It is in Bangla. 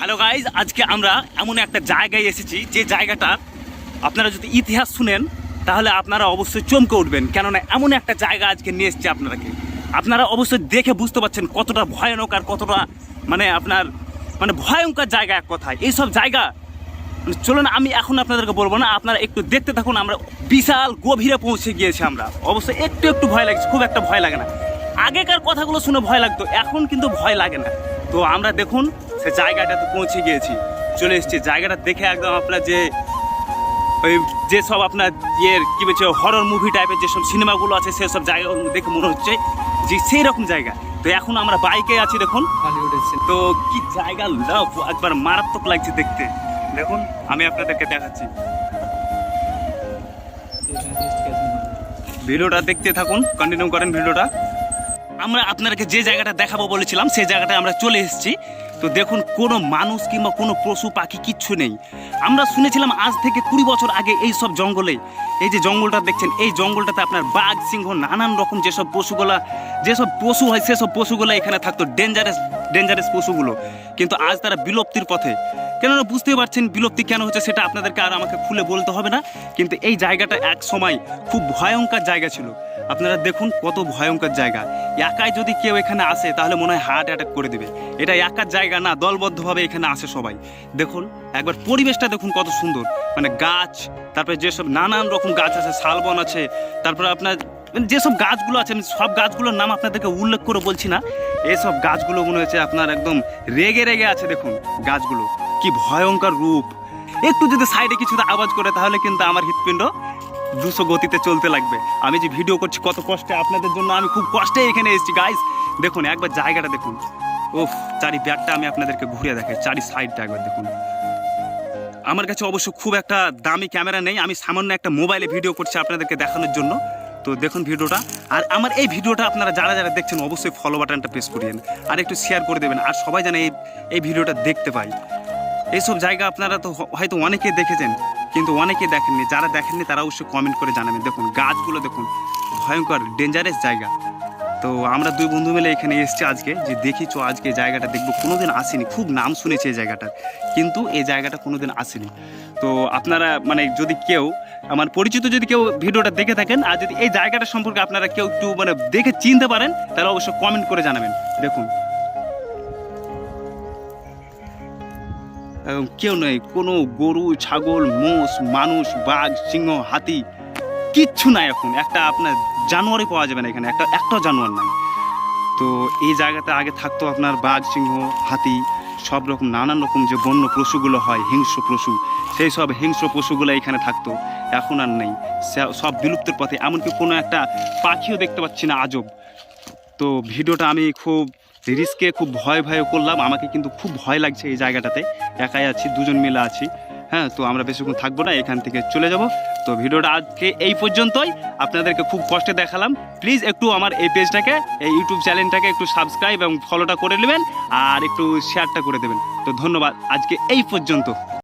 হ্যালো গাইজ আজকে আমরা এমন একটা জায়গায় এসেছি যে জায়গাটা আপনারা যদি ইতিহাস শুনেন, তাহলে আপনারা অবশ্যই চমকে উঠবেন। কেননা এমন একটা জায়গা আজকে নিয়ে এসেছি আপনারাকে আপনারা অবশ্যই দেখে বুঝতে পারছেন কতটা ভয়ানক আর কতটা মানে আপনার মানে ভয়ঙ্কর জায়গা এক কথায়। এইসব জায়গা মানে চলুন, আমি এখন আপনাদেরকে বলব না, আপনারা একটু দেখতে থাকুন, আমরা বিশাল গভীরে পৌঁছে গিয়েছি আমরা। অবশ্যই একটু একটু ভয় লাগছে, খুব একটা ভয় লাগে না। আগেকার কথাগুলো শুনে ভয় লাগতো, এখন কিন্তু ভয় লাগে না। তো আমরা দেখুন সে জায়গাটাতে পৌঁছে গিয়েছি। চলে এসেছি। জায়গাটা দেখে একদম আপনার যে ওই যেসব আপনার ইয়ের কি বলছে হরর মুভি টাইপের যেসব সিনেমাগুলো আছে সেসব জায়গাগুলো দেখে মনে হচ্ছে যে সেই রকম জায়গা। তো এখন আমরা বাইকে আছি দেখুন। তো কি জায়গা লাভ একবার মারাত্মক লাগছে দেখতে। দেখুন আমি আপনাদেরকে দেখাচ্ছি। ভিডিওটা দেখতে থাকুন কন্টিনিউ করেন ভিডিওটা। আমরা আপনাদেরকে যে জায়গাটা দেখাবো বলেছিলাম সেই জায়গাটা আমরা চলে এসেছি। তো দেখুন, কোনো মানুষ কিংবা কোনো পশু পাখি কিচ্ছু নেই। আমরা শুনেছিলাম আজ থেকে কুড়ি বছর আগে এই সব জঙ্গলে, এই যে জঙ্গলটা দেখছেন, এই জঙ্গলটাতে আপনার বাঘ, সিংহ, নানান রকম যেসব পশুগুলা, যেসব পশু হয়, সেসব পশুগুলো এখানে থাকতো ডেঞ্জারাস ডেঞ্জারাস পশুগুলো। কিন্তু আজ তারা বিলুপ্তির পথে। কেননা বুঝতেই পারছেন বিলুপ্তি কেন হচ্ছে সেটা আপনাদেরকে আর আমাকে খুলে বলতে হবে না। কিন্তু এই জায়গাটা এক সময় খুব ভয়ঙ্কর জায়গা ছিল। আপনারা দেখুন কত ভয়ঙ্কর জায়গা। একাই যদি কেউ এখানে আসে, তাহলে মনে হয় হার্ট অ্যাটাক করে দেবে। এটা একার জায়গা না, দলবদ্ধভাবে এখানে আসে সবাই। দেখুন, একবার পরিবেশটা দেখুন কত সুন্দর। মানে গাছ, তারপরে যেসব নানান রকম গাছ আছে, শালবন আছে, তারপরে আপনার মানে যেসব গাছগুলো আছে আমি সব গাছগুলোর নাম আপনাদেরকে উল্লেখ করে বলছি না। এইসব গাছগুলো মনে হচ্ছে আপনার একদম রেগে রেগে আছে, দেখুন গাছগুলো। কি ভয়ঙ্কর রূপ। একটু যদি সাইডে কিছু আওয়াজ করে, তাহলে কিন্তু আমার হৃৎপিণ্ড দুশো গতিতে চলতে লাগবে। আমি যে ভিডিও করছি, কত কষ্টে আপনাদের জন্য আমি খুব কষ্টে এখানে এসেছি। গাইস দেখুন, একবার জায়গাটা দেখুন। ওফ চারি ব্যাগটা আমি আপনাদেরকে ঘুরে দেখাই, চারি সাইডটা একবার দেখুন। আমার কাছে অবশ্য খুব একটা দামি ক্যামেরা নেই, আমি সামান্য একটা মোবাইলে ভিডিও করছি আপনাদেরকে দেখানোর জন্য। তো দেখুন ভিডিওটা, আর আমার এই ভিডিওটা আপনারা যারা যারা দেখছেন, অবশ্যই ফলো বাটনটা প্রেস করিয়েন আর একটু শেয়ার করে দেবেন, আর সবাই যেন এই এই ভিডিওটা দেখতে পাই এইসব জায়গা আপনারা তো হয়তো অনেকে দেখেছেন। কিন্তু অনেকে দেখেননি, যারা দেখেননি তারা অবশ্যই কমেন্ট করে জানাবেন। দেখুন, গাছগুলো দেখুন, ভয়ঙ্কর ডেঞ্জারাস জায়গা। তো আমরা দুই বন্ধু মিলে এখানে এসেছি আজকে, যে দেখি চো, আজকে জায়গাটা দেখব। কোনোদিন আসেনি, খুব নাম শুনেছি এই জায়গাটার। কিন্তু এই জায়গাটা কোনোদিন আসেনি। তো আপনারা মানে যদি কেউ, আমার পরিচিত যদি কেউ ভিডিওটা দেখে থাকেন, আর যদি এই জায়গাটা সম্পর্কে আপনারা কেউ একটু মানে দেখে চিনতে পারেন, তাহলে অবশ্যই কমেন্ট করে জানাবেন। দেখুন কেউ নেই কোনো গরু, ছাগল, মোষ, মানুষ, বাঘ, সিংহ, হাতি, কিচ্ছু নাই এখন। একটা আপনার জানোয়ারই পাওয়া যাবে না এখানে, একটা একটাও জানোয়ার নাই। তো এই জায়গাতে আগে থাকতো আপনার বাঘ, সিংহ, হাতি, সব রকম, নানান রকম যে বন্য পশুগুলো হয়, হিংস্র পশু, সেই সব হিংস্র পশুগুলো এখানে থাকতো। এখন আর নেই। সব বিলুপ্তের পথে, এমনকি কোনো একটা পাখিও দেখতে পাচ্ছি না আজব। তো ভিডিওটা আমি খুব রিস্কে খুব ভয় ভয় করলাম। আমাকে কিন্তু খুব ভয় লাগছে এই জায়গাটাতে। একাই আছি, দুজন মিলে আছি। হ্যাঁ তো আমরা বেশিক্ষণ থাকব না, এখান থেকে চলে যাব। তো ভিডিওটা আজকে এই পর্যন্তই। আপনাদেরকে খুব কষ্টে দেখালাম। প্লিজ একটু আমার এই পেজটাকে, এই ইউটিউব চ্যানেলটাকে একটু সাবস্ক্রাইব এবং ফলোটা করে নেবেন আর একটু শেয়ারটা করে দেবেন। তো ধন্যবাদ, আজকে এই পর্যন্ত।